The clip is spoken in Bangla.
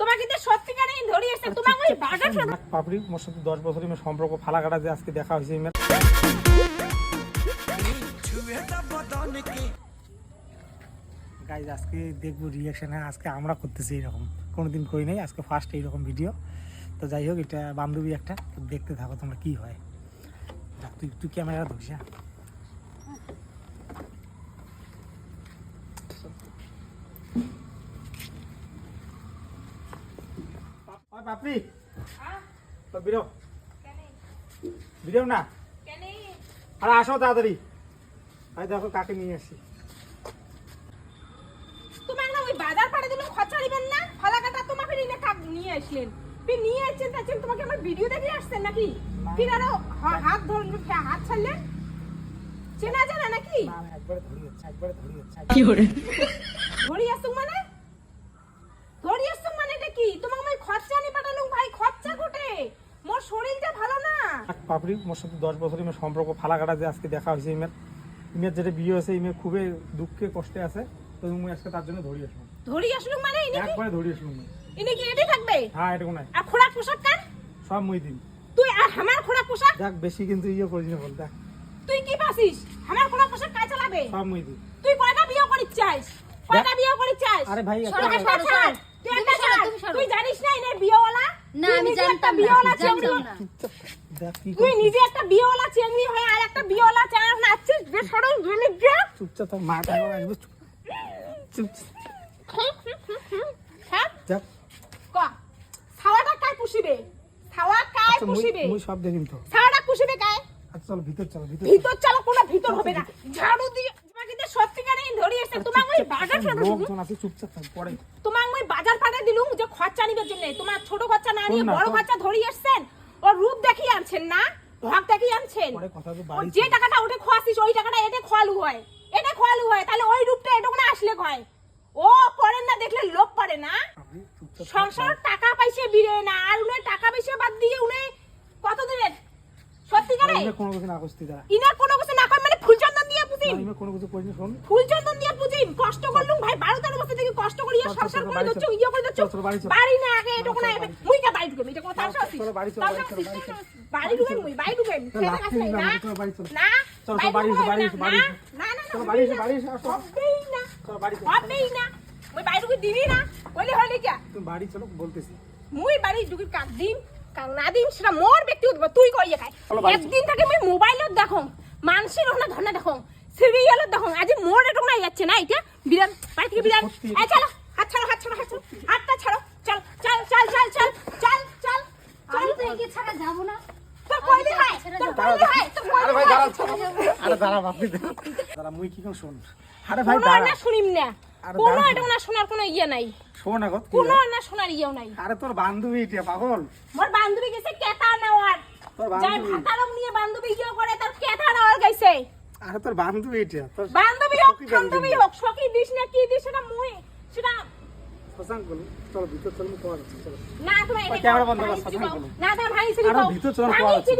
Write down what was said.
তোমাকে তো সত্যিকারেই ধরি এসে তোমাকে ওই বাজার ফেরত পাপড়ি মোর সাথে দশ বছরের সম্পর্ক ফালাকাটা যে আজকে দেখা গাইজ আজকে দেখব রিয়াকশন হ্যাঁ আজকে আমরা করতেছি এরকম। কোনোদিন করি নাই আজকে ফার্স্ট এইরকম ভিডিও তো যাই হোক এটা বান্ধবী একটা দেখতে থাকো তোমরা কি হয়। তুই তুই ক্যামেরা ধরিস হ্যাঁ। ওই পাপড়ি? তো বিরো। বিরো না। আরে আসো তাড়াতাড়ি। আরে দেখো কাকে নিয়ে আসছি তোমার না ওই বাজার পাড়ে দিলাম খরচা দিবেন না? ফালাকাটা তোমাকে নিয়ে কাক নিয়ে আসলেন? ফির নিয়ে আসছেন তাছাড়া তোমাকে আমার ভিডিও দেখে আসছেন নাকি? ফির আরও হাত ধরলেন হাত ছাড়লেন? চেনা জানা নাকি? না আমি ধরি হচ্ছে একবারে ধরি হচ্ছে। ধরি আসুক মানে ধরি আসুক মানে এটা কি তোমাকে আমি খরচা নিয়ে পাঠালুম ভাই খরচা কোটে মোর শরীরটা ভালো না এক পাপড়ি মোর সাথে দশ বছরের মেয়ের সম্পর্ক ফালাকাটা যে আজকে দেখা হয়েছে ইমের। ইমের যেটা বিয়ে হয়েছে ইমে খুবই দুঃখে কষ্টে আছে। তো মুই আজকে তার জন্য ধরি আসলাম ধরি আসলুম মানে? ইনি কি? একবারে ধরি আসলাম। ইনি কি এটাই থাকবে? হ্যাঁ এটুকু নাই। আর খোরাক পোশাক কার? সব মুই দিন তুই আর আমার খোরাক পোশাক? দেখ বেশি কিন্তু ইয়ে করিস না বল দেখ। তুই কি পাসিস আমার খোরাক পোশাক কাজ চালাবে? সব মুই দিন তুই কয়টা বিয়ে করিস চাস? কয়টা বিয়ে করিস চাস? আরে ভাই, একটা- সরো, সরো, ছাড়। তুই একটা ছাড়। তুই জানিস না এনের বিয়েওয়ালা? না আমি জানতাম না চেংড়ি জানতাম না। চুপচাপ দেখ কি তুই নিজে একটা বিয়েওয়ালা চেংড়ি হয়ে আর একটা বিয়েওয়ালা চায় নাচছিস যে সরো জেনে যা চুপচাপ থাক মা আসবে চুপ চুপ হ্যাঁ? ক? ছাওয়াটা কাই পুষিবে? ছাওয়া কাই আচ্ছা, পুষিবে? মুই সব দেখিম তো ছাওয়াটা পুষিবে কাই আচ্ছা চলো ভিতর চলো ভিতর ভিতর চলো কোনো ভিতর হবে না। ঝাড়ু দিয়ে তোমাকে তো সত্যিকারেই ধরি তোমাকে ওই চুপচাপ থাক পরে। বাজার পাঠে দিলুম যে খরচা নিবার জন্য। তোমার ছোট খরচা না নিয়ে বড় খরচা ধরি আসছেন? ওর রূপ দেখিয়ে আনছেন না? ভাগ দেখিয়ে আনছেন? ও যে টাকাটা ওঠে খোয়াছিস ওই টাকাটা এতে খোয়ালু হয়। এতে খোয়ালু হয় তাহলে ওই রূপটা এটুকু না আসলে হয় ও করেন না দেখলে লোক পারে না। সংসার টাকা পাইছে বিরে না আর উনি টাকা পয়সা বাদ দিয়ে উনি কত দিলেন সত্যিকারে কোনো কিছু না করতে দাঁড়া। ইনার কোনো কিছু না করে মানে ফুলচন্দন দিয়ে পুতিন ইমে কোনো কিছু করিস না শোন। ফুলচন্দন দিয়ে পুজিম। কষ্ট করলুম ভাই বারো তেরো বছর থেকে কষ্ট করি চল, চল, সংসার করে বাড়ি ইয়ে করে দিচ্ছ চল, চল, বাড়ি না আগে এটুকু না চল, বাড়ি চল। মুই কা বাড়ি ঢুকে এটা কথা চল, আসছিস বাড়ি চল, বাড়ি চল, বাড়ি চল। বাড়ি ঢুকে মুই বাড়ি ঢুকে না না, চল, বাড়ি চল। না চল, চল, বাড়ি বাড়ি এসো, বাড়ি। এসো। না না না বাড়ি বাড়ি হবেই না। চল বাড়ি চল হবেই না। মুই বাড়ি ঢুকে দিবি না। বলি হলি কি? তুমি বাড়ি চলো বলতেছি। মুই বাড়ি ঢুকে কাক দিন কাক না দিন সেটা মোর ব্যক্তিগত তুই কইয়ে খাই। একদিন থেকে মুই মোবাইলত দেখো মানসির ওনা ধরনা দেখো সিরিয়ালত দেখো। আজ মোর এটুকু না যাচ্ছে না এটা বিরান বাড়ি থেকে বিরান। চলো। হাত ছাড়ো হাত ছাড়ো হাত ছাড়ো। হাতটা ছাড়ো। চল চল চল চল চল চল চল। আমি তো একে ছাড়া যাব না। তোর কইলি হয় তোর কইলি হয় তোর আরে ভাই দাঁড়াও আরে দাঁড়া বাপি দাঁড়া মুই কি কোন শোন। আরে ভাই দাঁড়া না শুনিম না। কোনো দাঁড়া। না শোনার কোনো ইয়ে নাই। শোন এখন কি কোনো? না শোনার ইয়েও নাই। আরে তোর বান্ধবী এটা পাগল। মোর বান্ধবী গেছে কেতা নেওয়ার তোর যাই বান্ধবী। ভাতারম নিয়ে বান্ধবী ইয়ে করে তার কেতা নেওয়ার গেছে। আরে তোর বান্ধবী এটা তোর বান্ধবী হোক বান্ধবী হোক সখী দিস না কি দিস সেটা মুই সেটা শশাঙ্ক বলো চলো ভিতর চলো পাওয়া যাচ্ছে চলো না তোমার ক্যামেরা বন্ধ করো শশাঙ্ক বলো। না তোমার ভাই আরে ভিতর চলো, পাওয়া যাচ্ছে।